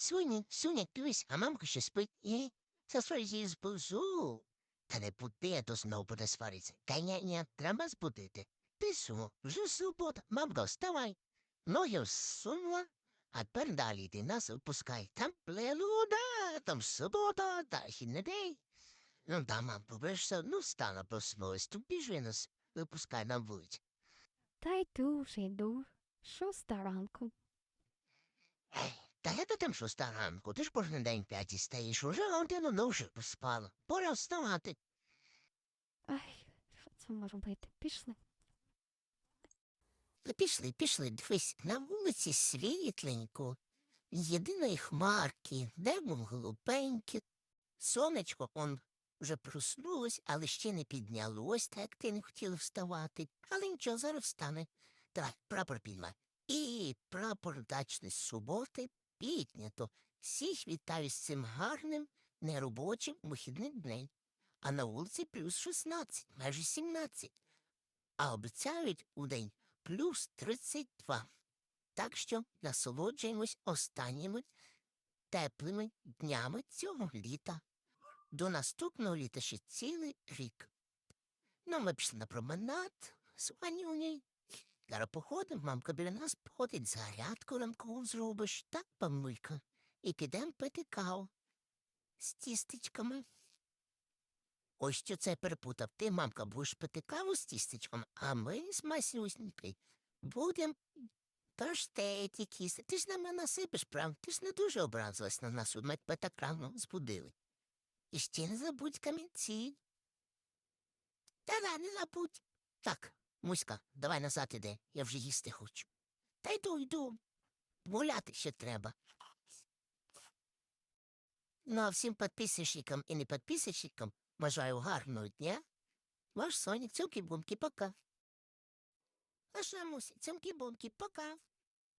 Соня, Соня, дивись, а мамка ще спить. І засварить її збузу. Та не буди, а то знов буде сваритися. Ні, треба збудити. Ти су, вже субота, мамка, вставай. Ноги всунула, а тепер далі йди нас випускай. Там плелуда, там субота, та день. Ну да, мам, все одно встала, проснулась, то біжи нас, випускай на вулицю. Та йду вже йду. Шоста ранку. Та тим, що ранку, ти ж кожен день п'яті стаєш, уже годину довше поспала. Пора вставати. Ай, що це може бути? Пішли. Пішли, пішли, дивись, на вулиці світленько, єдиної хмарки, небо голубеньке. Сонечко он вже проснулось, але ще не піднялось, так як ти не хотіла вставати. Але нічого, зараз встане. Давай, прапор піднімай. І прапор дачної суботи піднято. Всіх вітаю з цим гарним, неробочим вихідним днем. А на вулиці плюс 16, майже 17. А обіцяють у день плюс 32. Так що насолоджуємось останніми теплими днями цього літа. До наступного літа ще цілий рік. Ну, ми пішли на променад з Ванюнею. Зараз походимо, мамка біля нас походить, зарядку ранкову зробиш, так, памулька, і підемо пити каву з тістечками. Ось що це перепутав. Ти, мамка, будеш пити каву з тістечком, а ми з Масюснькою будемо паштеті їсти. Ти ж на мене насипеш, правда? Ти ж не дуже образилась на нас, ми тебе так рано збудили. І ще не забудь камінці. Та-да, не забудь. Так, Муська, давай назад іди, я вже їсти хочу. Та йду, йду. Гуляти ще треба. Ну, а всім підписчикам і не підписчикам бажаю гарного дня. Ваш Сонік, цьомки-бумки, пока. Ваша Муся, цьомки-бумки, пока.